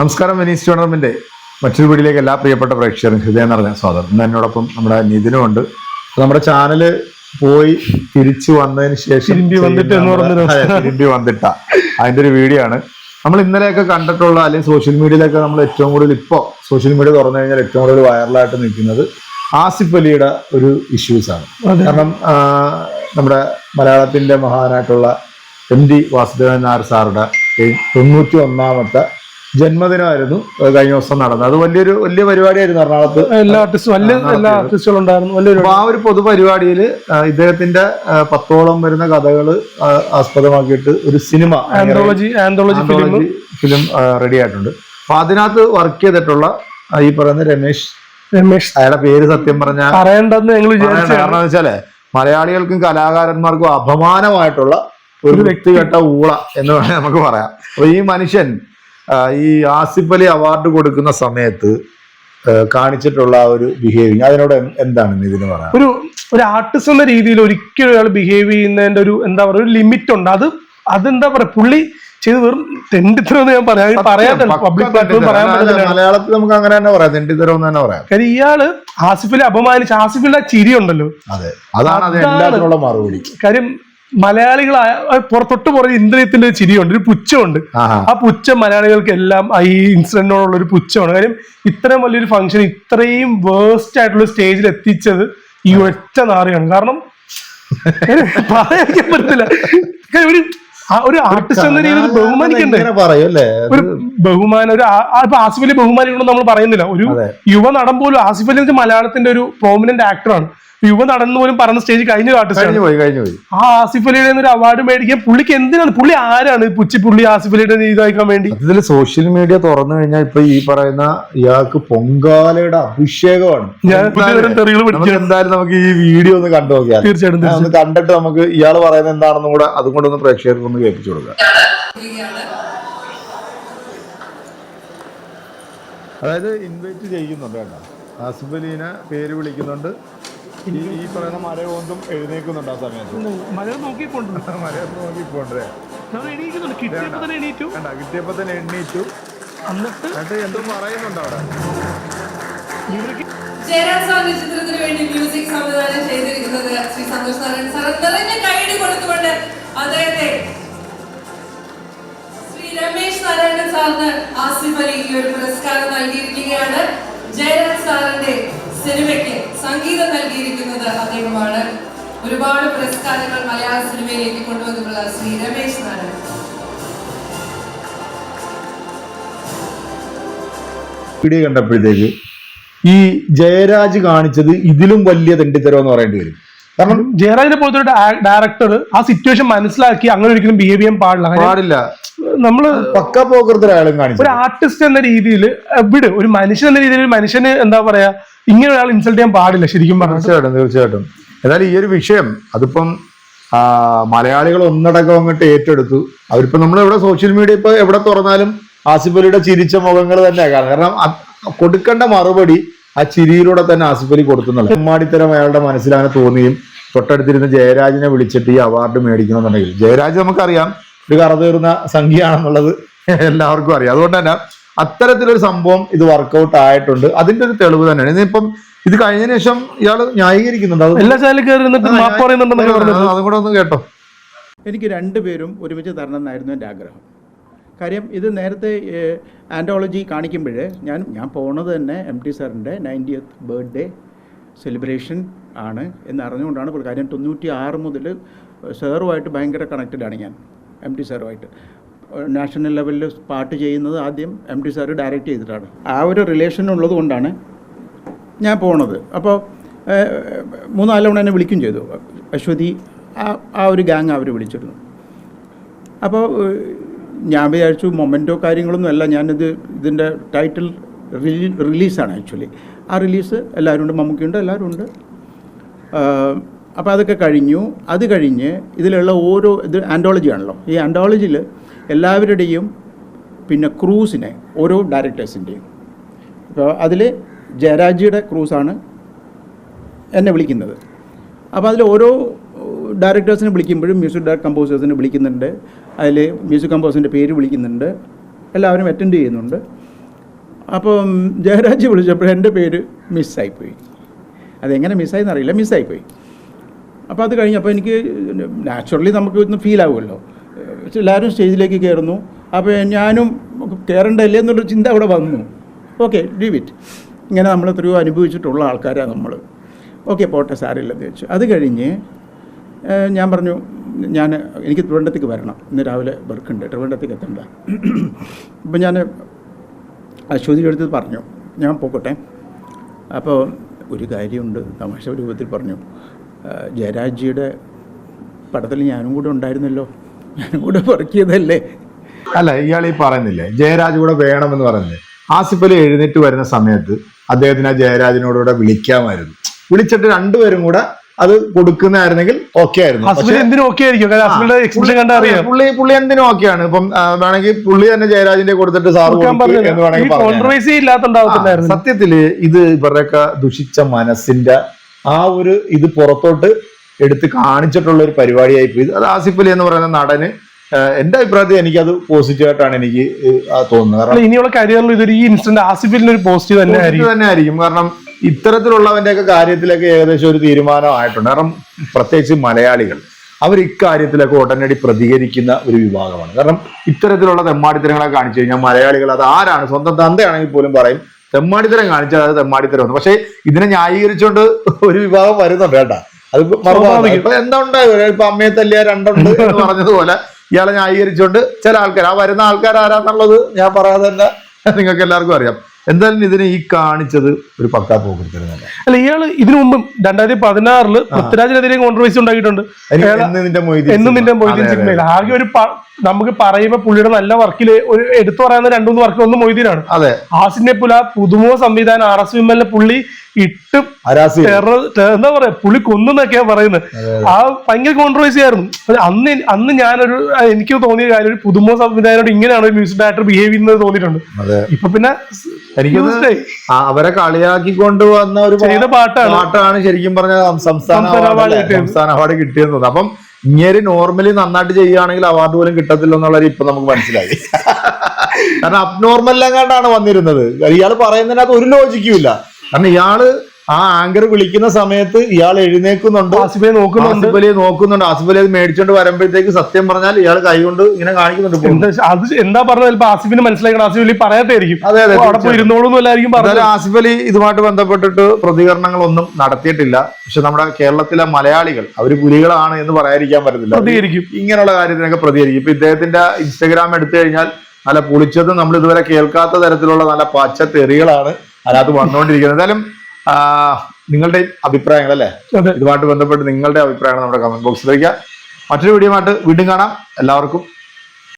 നമസ്കാരം Venice tournament മറ്റൊരു വീടിലേക്ക് എല്ലാ പ്രിയപ്പെട്ട പ്രേക്ഷകരും ഹൃദയം നിറഞ്ഞ സ്വാഗതം. ഇന്ന് എന്നോടൊപ്പം നമ്മുടെ നിതിനും ഉണ്ട്. നമ്മുടെ ചാനൽ പോയി തിരിച്ചു വന്നതിന് ശേഷം തിരുമ്പി വന്നിട്ട് എന്ന് ചെയ്യുന്ന പറഞ്ഞൊരു അതെ, തിരുമ്പി വന്നിട്ട അതിന്റെ ഒരു വീഡിയോ ആണ്. നമ്മൾ ഇന്നലെയൊക്കെ കണ്ടിട്ടുള്ള അല്ലെങ്കിൽ സോഷ്യൽ മീഡിയയിലൊക്കെ നമ്മൾ ഏറ്റവും കൂടുതൽ ഇപ്പോൾ സോഷ്യൽ മീഡിയ തുറന്നു കഴിഞ്ഞാൽ ഏറ്റവും കൂടുതൽ വൈറലായിട്ട് നിൽക്കുന്നത് ആസിഫ് അലിയുടെ ഒരു ഇഷ്യൂസ് ആണ്. അതെ. കാരണം ആ, നമ്മുടെ മലയാളത്തിന്റെ മഹാനായിട്ടുള്ള എം ഡി വാസുദേവൻ നായർ സാറുടെ തൊണ്ണൂറ്റി ഒന്നാമത്തെ ജന്മദിനമായിരുന്നു. കഴിഞ്ഞ ദിവസം നടന്നത്. അത് വലിയൊരു വലിയ പരിപാടിയായിരുന്നു എറണാകുളത്ത്. എല്ലാ ആർട്ടിസ്റ്റും വലിയ. എല്ലാ ആർട്ടിസ്റ്റുകളും ഉണ്ടായിരുന്നു വലിയൊരു ആ ഒരു പൊതുപരിപാടിയിൽ ഇദ്ദേഹത്തിന്റെ പത്തോളം വരുന്ന കഥകൾ ആസ്പദമാക്കിയിട്ട് ഒരു cinema anthology anthology film film ready ആയിട്ടുണ്ട്. അപ്പൊ അതിനകത്ത് വർക്ക് ചെയ്തിട്ടുള്ള ഈ പറയുന്ന രമേശ് രമേശ് അയാളുടെ പേര് സത്യം പറഞ്ഞ പറയണ്ടെന്ന് ഞങ്ങൾ കാരണം വെച്ചാൽ മലയാളികൾക്കും കലാകാരന്മാർക്കും അപമാനമായിട്ടുള്ള ഒരു വ്യക്തിഗത ഊള എന്ന് വേണമെങ്കിൽ നമുക്ക് പറയാം. അപ്പൊ ഈ മനുഷ്യൻ ഈ ആസിഫ് അലി അവാർഡ് കൊടുക്കുന്ന സമയത്ത് കാണിച്ചിട്ടുള്ള ഒരു ബിഹേവിങ് അതിനോട് എന്താണ് ഇതിന് പറയാം ഒരു ഒരു ആർട്ടിസ്റ്റ് എന്ന രീതിയിൽ ഒരിക്കലും ഒരാൾ ബിഹേവ് ചെയ്യുന്നതിന്റെ ഒരു എന്താ പറയുക ഒരു ലിമിറ്റ് ഉണ്ട്. അത് അതെന്താ പറയാ പുള്ളി ചെയ്ത് വെറും തെണ്ടിത്തരം ഞാൻ പറയാൻ പബ്ലിക് പറയാൻ മലയാളത്തിൽ നമുക്ക് അങ്ങനെ തന്നെ പറയാം. തെണ്ടിത്തരം എന്ന് തന്നെ പറയാം. കാര്യം ഇയാൾ ആസിഫിനെ അപമാനിച്ച് ആസിഫിന്റെ ചിരി ഉണ്ടല്ലോ. അതെ. അതാണ് അത് മറുപടി. കാര്യം മലയാളികളായ പുറത്തൊട്ട് പുറകെ ഇന്ദ്രിയത്തിന്റെ ഒരു ചിരിയുണ്ട് ഒരു പുച്ഛമുണ്ട്. ആ പുച്ഛം മലയാളികൾക്ക് എല്ലാം ഈ ഇൻസിഡന്റിനോടുള്ള ഒരു പുച്ഛമാണ്. കാര്യം ഇത്രയും വലിയൊരു ഫംഗ്ഷൻ ഇത്രയും വേസ്റ്റ് ആയിട്ടുള്ള സ്റ്റേജിൽ എത്തിച്ചത് ഈ ഒറ്റ നാറിയാണ്. കാരണം പറയാൻ പറ്റില്ല ഒരു ഒരു ആർട്ടിസ്റ്റ് എന്ന രീതിയിൽ ബഹുമാനിക്കണ്ടേ? ഒരു ബഹുമാനം ഒരു ആ- ആ- ഇപ്പൊ ആസിഫ് അലി നമ്മൾ പറയുന്നില്ല. ഒരു യുവ നടൻ പോലും ആസിഫ് അലി മലയാളത്തിന്റെ ഒരു പ്രോമിനന്റ് ആക്ടറാണ് യുവ നടന്നു പോലും പറഞ്ഞ സ്റ്റേജ് കഴിഞ്ഞ ആർട്ടിസ്റ്റ് കഴിഞ്ഞു പോയി കഴിഞ്ഞു പോയി. ആ ആസിഫ് അലിയുടെ ഒരു അവാർഡ് മേടിക്കാൻ പുള്ളിക്ക് എന്തിനാണ്? പുള്ളി ആരാണ് പുച്ചി പുള്ളി ആസിഫ് അലിയുടെ ഇതാക്കാൻ വേണ്ടി? ഇതിൽ സോഷ്യൽ മീഡിയ തുറന്നു കഴിഞ്ഞാൽ ഇപ്പൊ ഈ പറയുന്ന ഇയാൾക്ക് പൊങ്കാലയുടെ അഭിഷേകമാണ്. എന്തായാലും നമുക്ക് ഈ വീഡിയോ ഒന്ന് കണ്ടു നോക്കിയാൽ തീർച്ചയായിട്ടും ഒന്ന് കണ്ടിട്ട് നമുക്ക് ഇയാൾ പറയുന്നത് എന്താണെന്നും കൂടെ അതും കൂടെ ഒന്ന് പ്രേക്ഷകർക്ക് ഒന്ന് കേൾപ്പിച്ചു കൊടുക്കാം. അതായത് ഇൻവൈറ്റ് ചെയ്യുന്നുണ്ട് കേട്ടോ. ആസിഫ് അലീനെ പേര് വിളിക്കുന്നുണ്ട്. ഈ ഈ പറയുന്ന മരകൊണ്ടും എഴുന്നേക്കുന്നുണ്ട് ആ സമയത്ത്. മഴ നോക്കിപ്പോണ്ട് നോക്കി പോണ്ടേ എണീക്കുന്നുണ്ട്. കിട്ടിയപ്പോ തന്നെ എണീറ്റു. കണ്ട കിട്ടിയപ്പോ തന്നെ എണ്ണീറ്റു. എന്നിട്ട്? എന്നിട്ട് എന്തോ പറയുന്നുണ്ട് അവിടെ. ഇവർക്ക് ജയരാജ് സാറിന്റെ ചിത്രത്തിന് വേണ്ടി മ്യൂസിക് സംവിധാനം ചെയ്തിരിക്കുന്നത് ശ്രീ സന്തോഷ് നാരായണൻ സാർ. നിറഞ്ഞ കൈയടി കൊടുത്തുകൊണ്ട് അദ്ദേഹത്തെ ശ്രീ രമേശ് നാരായണൻ സാറിന് ആസിഫ് അലി ഈ ഒരു പുരസ്കാരം നൽകിയിരിക്കുകയാണ്. ജയരാജ് സാറിന്റെ സംഗീതം നൽകിയിരിക്കുന്നത് അദ്ദേഹമാണ്. ഒരുപാട് പുരസ്കാരങ്ങൾ മലയാള സിനിമയിലേക്ക് കൊണ്ടുവന്നിട്ടുള്ള ശ്രീ രമേശ് നാരായണൻ. വീഡിയോ കണ്ടപ്പോഴത്തേക്ക് ഈ ജയരാജ് കാണിച്ചത് ഇതിലും വലിയ തെണ്ടിത്തരം എന്ന് പറയേണ്ടി വരും. കാരണം ജയറാജിനെ പോലത്തെ ഒരു ഡയറക്ടർ ആ സിറ്റുവേഷൻ മനസ്സിലാക്കി അങ്ങനെ ഒരിക്കലും ബിഹേവ് ചെയ്യാൻ പാടില്ല. പാടില്ല. നമ്മൾ പക്ക കാണിച്ചു. ഒരു ആർട്ടിസ്റ്റ് എന്ന രീതിയിൽ വിട്. ഒരു മനുഷ്യൻ എന്ന രീതിയിൽ ഒരു മനുഷ്യന് എന്താ പറയാ ഇങ്ങനെ ഒരാൾ ഇൻസൾട്ട് ചെയ്യാൻ പാടില്ല ശരിക്കും പറഞ്ഞു. തീർച്ചയായിട്ടും തീർച്ചയായിട്ടും. എന്നാലും ഈ ഒരു വിഷയം അതിപ്പം മലയാളികൾ ഒന്നടക്കം അങ്ങോട്ട് ഏറ്റെടുത്തു. അവരിപ്പോ നമ്മൾ എവിടെ സോഷ്യൽ മീഡിയ ഇപ്പൊ എവിടെ തുറന്നാലും ആസിഫ് അലിയുടെ ചിരിച്ച മുഖങ്ങൾ തന്നെയാണ് കാരണം കൊടുക്കേണ്ട മറുപടി ആ ചിരിയിലൂടെ തന്നെ ആസിഫ് അലി കൊടുക്കുന്നുള്ളു ഉമ്മാടിത്തരം അയാളുടെ മനസ്സിൽ അങ്ങനെ തോന്നിയും തൊട്ടടുത്തിരുന്ന് ജയരാജിനെ വിളിച്ചിട്ട് ഈ അവാർഡ് മേടിക്കണമെന്നുണ്ടെങ്കിൽ. ജയരാജ് നമുക്കറിയാം ഒരു കറതീർന്ന സംഖ്യയാണെന്നുള്ളത് എല്ലാവർക്കും അറിയാം. അതുകൊണ്ട് തന്നെ അത്തരത്തിലൊരു സംഭവം ഇത് വർക്കൗട്ട് ആയിട്ടുണ്ട്. അതിന്റെ ഒരു തെളിവ് തന്നെയാണ്. ഇനിയിപ്പം ഇത് കഴിഞ്ഞതിന് ശേഷം ഇയാൾ ന്യായീകരിക്കുന്നുണ്ട്. അത് എല്ലാ കൂടെ ഒന്ന് കേട്ടോ. എനിക്ക് രണ്ടുപേരും ഒരുമിച്ച് തരണം എന്നായിരുന്നു എന്റെ ആഗ്രഹം. കാര്യം ഇത് നേരത്തെ ആൻഡോളജി കാണിക്കുമ്പോൾ ഞാൻ ഞാൻ പോണത് തന്നെ എം ടി സാറിന്റെ നയന്റിയത്ത് ബർത്ത്ഡേ സെലിബ്രേഷൻ ആണ് എന്ന് അറിഞ്ഞുകൊണ്ടാണ് ഇപ്പോൾ കാര്യം തൊണ്ണൂറ്റി ആറ് മുതൽ സാറുമായിട്ട് ഭയങ്കര കണക്റ്റഡാണ് ഞാൻ എം ടി സാറുമായിട്ട് നാഷണൽ ലെവലിൽ പാട്ട് ചെയ്യുന്നത് ആദ്യം എം ടി സാറ് ഡയറക്റ്റ് ചെയ്തിട്ടാണ്. ആ ഒരു റിലേഷൻ ഉള്ളത് കൊണ്ടാണ് ഞാൻ പോണത്. അപ്പോൾ മൂന്നാൽ തവണ എന്നെ വിളിക്കും ചെയ്തു. അശ്വതി ആ ആ ഒരു ഗാങ് അവർ വിളിച്ചിരുന്നു. അപ്പോൾ ഞാൻ വിചാരിച്ചു മൊമെന്റോ കാര്യങ്ങളൊന്നും അല്ല. ഞാനിത് ഇതിന്റെ ടൈറ്റിൽ റിലീ റിലീസാണ് ആക്ച്വലി. ആ റിലീസ് എല്ലാവരും ഉണ്ട് മമ്മൂക്കിയുണ്ട് എല്ലാവരും ഉണ്ട്. അപ്പോൾ അതൊക്കെ കഴിഞ്ഞു. അത് കഴിഞ്ഞ് ഇതിലുള്ള ഓരോ ഇത് ആൻഡോളജി ആണല്ലോ. ഈ ആൻഡോളജിയിൽ എല്ലാവരുടെയും പിന്നെ ക്രൂസിനെ ഓരോ ഡയറക്ടേഴ്സിന്റെയും അപ്പോൾ അതിൽ ജയരാജിയുടെ ക്രൂസാണ് എന്നെ വിളിക്കുന്നത്. അപ്പോൾ അതിൽ ഓരോ ഡയറക്ടേഴ്സിനെ വിളിക്കുമ്പോഴും മ്യൂസിക് ഡയറക്ടർ കമ്പോസേഴ്സിനെ വിളിക്കുന്നുണ്ട്. അതിൽ മ്യൂസിക് കമ്പോസറിന്റെ പേര് വിളിക്കുന്നുണ്ട്. എല്ലാവരും അറ്റൻഡ് ചെയ്യുന്നുണ്ട്. അപ്പം ജയരാജ് വിളിച്ചപ്പോൾ എന്റെ പേര് മിസ്സായിപ്പോയി അതെങ്ങനെ മിസ്സായെന്ന് അറിയില്ല മിസ്സായിപ്പോയി അപ്പോൾ അത് കഴിഞ്ഞപ്പോൾ എനിക്ക് നാച്ചുറലി നമുക്ക് ഇന്ന് ഫീൽ ആവുമല്ലോ. എല്ലാവരും സ്റ്റേജിലേക്ക് കയറുന്നു. അപ്പോൾ ഞാനും കയറണ്ടല്ലേ എന്നുള്ളൊരു ചിന്ത അവിടെ വന്നു. ഓക്കെ ലീവ് ഇറ്റ് ഇങ്ങനെ നമ്മൾ എത്രയോ അനുഭവിച്ചിട്ടുള്ള ആൾക്കാരാണ് നമ്മൾ ഓക്കെ പോട്ടെ സാരില്ലെന്ന് വെച്ചു അത് കഴിഞ്ഞ് ഞാൻ പറഞ്ഞു ഞാൻ എനിക്ക് തിരുവനന്തപുരത്തേക്ക് വരണം. ഇന്ന് രാവിലെ വർക്കുണ്ട്. തിരുവനന്തപുരത്തേക്ക് എത്തണ്ട. അപ്പം ഞാൻ അശ്വതി എടുത്ത് പറഞ്ഞു ഞാൻ പോക്കട്ടെ. അപ്പോൾ ഒരു കാര്യമുണ്ട്. തമാശ രൂപത്തിൽ പറഞ്ഞു. ജയരാജിയുടെ പടത്തിൽ ഞാനും കൂടെ ഉണ്ടായിരുന്നല്ലോ. ഞാനും കൂടെ വർക്ക് ചെയ്തല്ലേ അല്ല ഇയാൾ ഈ പറയുന്നില്ലേ ജയരാജ് കൂടെ വേണമെന്ന് പറഞ്ഞു ആസിഫ് അലി എഴുന്നേറ്റ് വരുന്ന സമയത്ത് അദ്ദേഹത്തിന് ആ ജയരാജിനോടുകൂടെ വിളിക്കാമായിരുന്നു. വിളിച്ചിട്ട് രണ്ടുപേരും കൂടെ അത് കൊടുക്കുന്നതായിരുന്നെങ്കിൽ ഓക്കെ ആയിരുന്നു. പുള്ളി പുള്ളി എന്തിനും ഓക്കെയാണ് ഇപ്പം വേണമെങ്കിൽ പുള്ളി തന്നെ ജയരാജിന്റെ കൊടുത്തിട്ട് സാർ എന്ന് വേണമെങ്കിൽ സത്യത്തിൽ ഇത് ഇവരുടെയൊക്കെ ദുഷിച്ച മനസ്സിന്റെ ആ ഒരു ഇത് പുറത്തോട്ട് എടുത്ത് കാണിച്ചിട്ടുള്ള ഒരു പരിപാടിയായി പോയി. അത് ആസിഫ് അലി എന്ന് പറയുന്ന നടന് എന്റെ അഭിപ്രായത്തിൽ എനിക്കത് പോസിറ്റീവായിട്ടാണ് എനിക്ക് തോന്നുന്നത്. കാരണം ഇനിയുള്ള കരിയറിൽ ഇതൊരു ഈ ഇൻസിഡന്റ് ആസിഫിലിന് ഒരു പോസിറ്റീവ് തന്നെ ആയിരിക്കും. കാരണം ഇത്തരത്തിലുള്ളവന്റെയൊക്കെ കാര്യത്തിലൊക്കെ ഏകദേശം ഒരു തീരുമാനമായിട്ടുണ്ട്. കാരണം പ്രത്യേകിച്ച് മലയാളികൾ അവർ ഇക്കാര്യത്തിലൊക്കെ ഉടനടി പ്രതികരിക്കുന്ന ഒരു വിഭാഗമാണ്. കാരണം ഇത്തരത്തിലുള്ള തെമ്മാടിത്തരങ്ങളെ കാണിച്ചു കഴിഞ്ഞാൽ മലയാളികൾ അത് ആരാണ്? സ്വന്തം തന്തയാണെങ്കിൽ പോലും പറയും തെമ്മാടിത്തരം കാണിച്ചാൽ അത് തെമ്മാടിത്തരം പക്ഷേ ഇതിനെ ന്യായീകരിച്ചുകൊണ്ട് ഒരു വിഭാഗം വരുന്നുണ്ട് കേട്ടാ. അത്. ഇപ്പൊ എന്താ ഉണ്ടായത്? ഇപ്പൊ അമ്മയെ തല്ലിയ രണ്ടുണ്ട് എന്ന് പറഞ്ഞതുപോലെ ഇയാളെ ന്യായീകരിച്ചുകൊണ്ട് ചില ആൾക്കാർ ആ വരുന്ന ആൾക്കാർ ആരാന്നുള്ളത് ഞാൻ പറയാതെ തന്നെ നിങ്ങൾക്ക് എല്ലാവർക്കും അറിയാം. എന്തായാലും ഇതിനെ ഈ കാണിച്ചത് ഒരു പക്കാ പോകരുത് അല്ല ഇയാൾ ഇതിനു മുമ്പ് രണ്ടായിരത്തി പതിനാറിൽ പൃഥ്വിരാജിനെതിരെ കോൺട്രവേഴ്സി ഉണ്ടായിട്ടുണ്ട് എന്നും നിന്റെ. മൊയ്തീൻ സിനിമയിൽ ആകെ ഒരു നമുക്ക് പറയുമ്പോ പുള്ളിയുടെ നല്ല വർക്കിൽ ഒരു എടുത്തു പറയുന്ന രണ്ടുമൂന്ന് വർക്കിൽ ഒന്ന് മൊയ്തീനാണ്. അതെ. ആസിന്റെ പുല പുതുമോ സംവിധാനം ആർ എസ് വിമലിനെ പുള്ളി ഇട്ട് എന്താ പറയാ പുള്ളി കൊന്നൊക്കെയാ പറയുന്നത്. ആ ഭയങ്കര കോൺട്രവേഴ്സി ആയിരുന്നു. അന്ന് അന്ന് ഞാനൊരു എനിക്ക് തോന്നിയ കാര്യം ഒരു പുതുമോ സംവിധാനോട് ഇങ്ങനെയാണ് ഒരു മ്യൂസിക് ഡയറക്ടർ ബിഹേവ് ചെയ്യുന്നത് തോന്നിയിട്ടുണ്ട്. ഇപ്പൊ പിന്നെ എനിക്കത് അവരെ കളിയാക്കിക്കൊണ്ട് വന്ന ഒരു പാട്ടാണ്. പാട്ടാണ് ശരിക്കും പറഞ്ഞ സംസ്ഥാന? കിട്ടിയത്. സംസ്ഥാന അവാർഡ് കിട്ടിയെന്ന് തോന്നുന്നു അപ്പം ഇങ്ങനെ നോർമലി നന്നായിട്ട് ചെയ്യുകയാണെങ്കിൽ അവാർഡ് പോലും കിട്ടത്തില്ല എന്നുള്ളത് ഇപ്പൊ നമുക്ക് മനസ്സിലായി കാരണം അബ്നോർമൽ അബ്നോർമലിലെങ്ങാണ്ടാണ് വന്നിരുന്നത് ഇയാൾ പറയുന്നതിനകത്ത് ഒരു ലോജിക്കും ഇല്ല കാരണം ഇയാൾ ആ ആങ്കർ വിളിക്കുന്ന സമയത്ത് ഇയാൾ എഴുന്നേക്കുന്നുണ്ട് ആസിഫലി നോക്കുന്നുണ്ട്. ആസിഫലി നോക്കുന്നുണ്ട്. ആസിഫലി അത് മേടിച്ചോണ്ട് വരുമ്പോഴത്തേക്ക് സത്യം പറഞ്ഞാൽ ഇയാൾ കൈകൊണ്ട് ഇങ്ങനെ കാണിക്കുന്നുണ്ട് അത് എന്താ പറഞ്ഞത്? ഇപ്പൊ ആസിഫിന് മനസ്സിലാക്കണം. ആസിഫ് വലിയ പറയാത്തായിരിക്കും. അതെ അതെ അവിടെ പോയി ഇരുന്നോളൂന്നും എല്ലായിരിക്കും പറഞ്ഞത് എന്തായാലും ആസിഫ് അലി ഇതുമായിട്ട് ബന്ധപ്പെട്ടിട്ട് പ്രതികരണങ്ങളൊന്നും നടത്തിയിട്ടില്ല. പക്ഷെ നമ്മുടെ കേരളത്തിലെ മലയാളികൾ അവർ പുലികളാണ് എന്ന് പറയാതിരിക്കാൻ പറ്റത്തില്ല. പ്രതികരിക്കും. ഇങ്ങനെയുള്ള കാര്യത്തിനൊക്കെ പ്രതികരിക്കും. ഇപ്പൊ ഇദ്ദേഹത്തിന്റെ ഇൻസ്റ്റഗ്രാം എടുത്തു കഴിഞ്ഞാൽ നല്ല പൊളിച്ചതും നമ്മൾ ഇതുവരെ കേൾക്കാത്ത തരത്തിലുള്ള നല്ല പച്ച തെറികളാണ് അതിനകത്ത് വന്നുകൊണ്ടിരിക്കുന്നത്. എന്തായാലും നിങ്ങളുടെ അഭിപ്രായങ്ങൾ അല്ലേ ഇതുമായിട്ട് ബന്ധപ്പെട്ട് നിങ്ങളുടെ അഭിപ്രായങ്ങൾ നമ്മുടെ കമന്റ് ബോക്സിൽ വയ്ക്കുക. മറ്റൊരു വീഡിയോ ആയിട്ട് വീണ്ടും കാണാം. എല്ലാവർക്കും